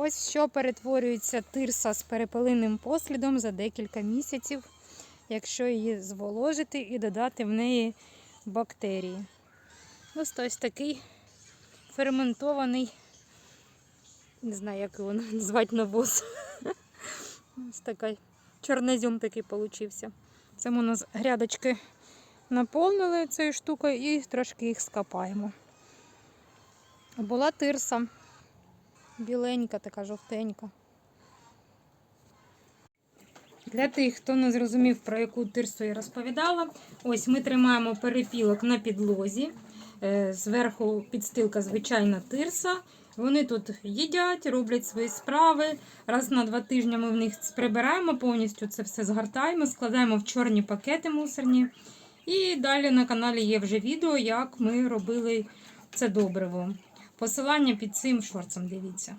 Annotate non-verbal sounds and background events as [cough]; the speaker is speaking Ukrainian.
Ось що перетворюється тирса з перепелиним послідом за декілька місяців, якщо її зволожити і додати в неї бактерії. Ось ось такий ферментований, не знаю, як його [laughs] назвати навоз. Ось такий чорнозем такий получився. Це у нас грядочки наповнили цією штукою і трошки їх скопаємо. Була тирса. Біленька, така жовтенька. Для тих, хто не зрозумів, про яку тирсу я розповідала, ось ми тримаємо перепілок на підлозі. Е, Зверху підстилка звичайна тирса. Вони тут їдять, роблять свої справи. Раз на два тижні ми в них прибираємо повністю це все згортаємо, складаємо в чорні пакети мусорні. І далі на каналі є вже відео, як ми робили це добриво. Посилання під цим шорцем дивіться.